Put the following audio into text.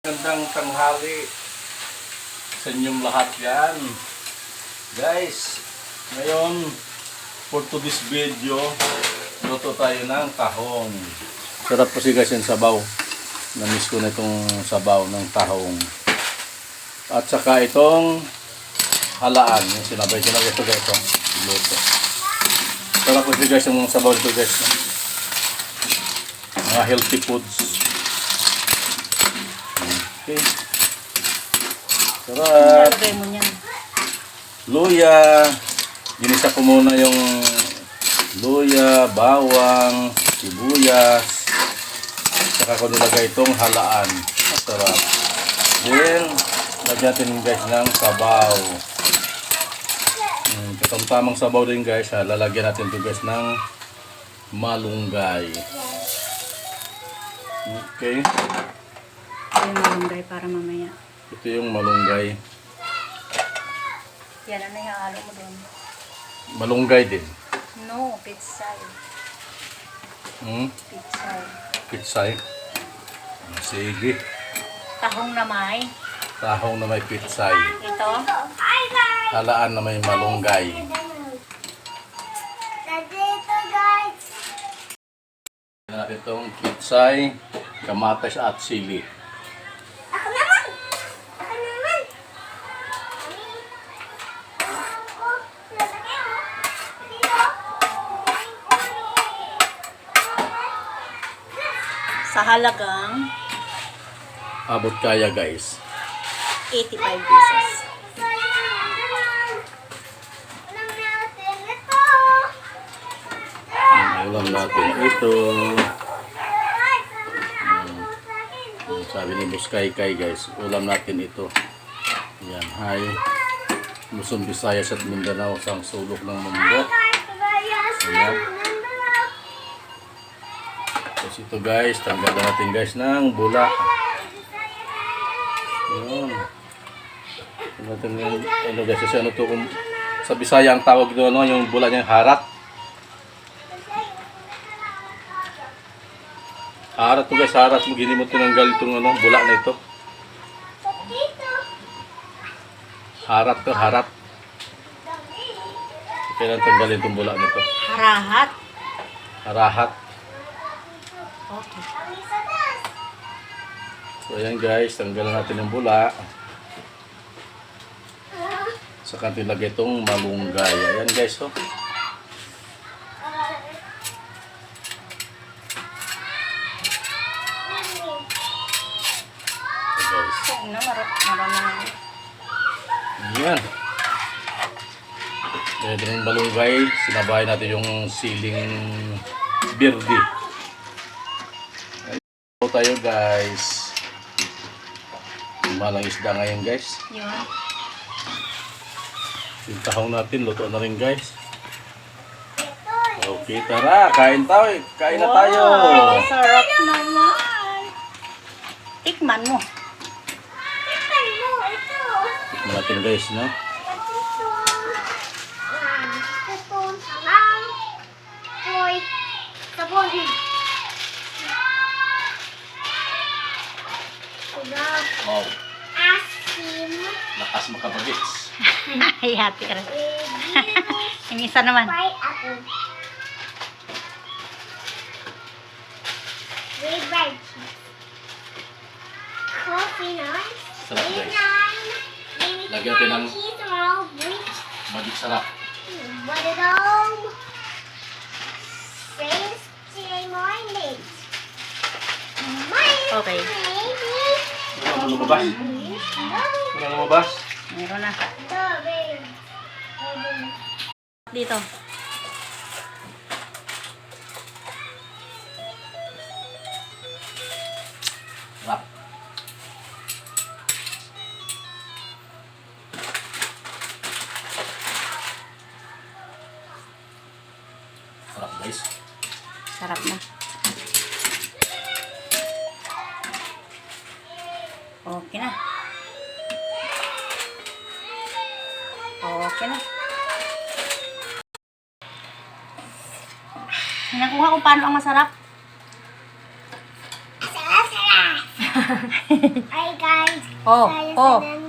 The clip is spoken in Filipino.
Magandang tanghali sa inyong lahat yan. Guys, ngayon, for to this video, luto tayo ng tahong. Sarap po si guys yung sabaw. Namiss ko na itong sabaw ng tahong. At saka itong halaan. Yung sinabay ko na ito guys. Ito, luto. Sarap po si guys yung sabaw nito guys. Mga healthy foods. Okay. Sarap. Lagay mo niyan. Luya. Ginisa ko muna yung luya, bawang, sibuyas. Saka ko nilagay itong halaan. Masarap. Then, lagyan natin guys ng sabaw. Hmm, itong tamang sabaw din guys. Ha. Lalagyan natin ito guys ng malunggay. Okay. Ito yung malunggay para mamaya. Ito yung malunggay. Yan, ano yung halo mo doon? Malunggay din. No, pitsay. Hmm? Pitsay. Pitsay. Sige. Tahong na may. Tahong na may pitsay. Ito. Halaan na may malunggay. Natin itong pitsay, kamatis at sili. Sa halagang Abot kaya guys. 85 pesos. Ulam natin ito. Ang Sabi ni Buskay Kay guys, ulam natin ito. Yan, hi. Luzon, Visayas at Mindanao sa sulok ng mundo. Ayan. Tapos ito guys, tanggalan natin guys ng bula. Yun. Natin yung, ano guys, kasi ano to kung sa Bisaya ang tawag doon, ano, yung bula niyang harat. Harat to guys, harat mo ginimot tinanggal itong ano, bula na ito. Harat to, harat. Kailan tanggalin itong bula nito? Harahat. Harahat. Okay. So ayan guys, tanggalan natin yung bula. Saka natin lagay itong malunggay. Ayan guys, oh. Mar marami. Ayan. Pwede ng balunggay, sinabayan natin yung siling birdi. Ayan tayo guys. Malang isda ngayon guys. Yun. Yung tahong natin, luto na rin guys. Okay, tara, kain tayo. Kain na tayo. Wow, sarap naman. Tikman mo. Tikman natin guys, no? Wow, lakas makabagits. Ay, hati ka rin. Yung isa naman. Sarap guys. Lagyan natin ng-. Magic sarap. Badadong. Friends, today morning. Okay. Wala mo lumabas. Wala lumabas. Meron na. Dito. Sarap. Sarap guys. Sarap na. Okay na. Okay na. Nakuha ko paano ang masarap. Sarap, sarap. Hi guys. Oh, oh.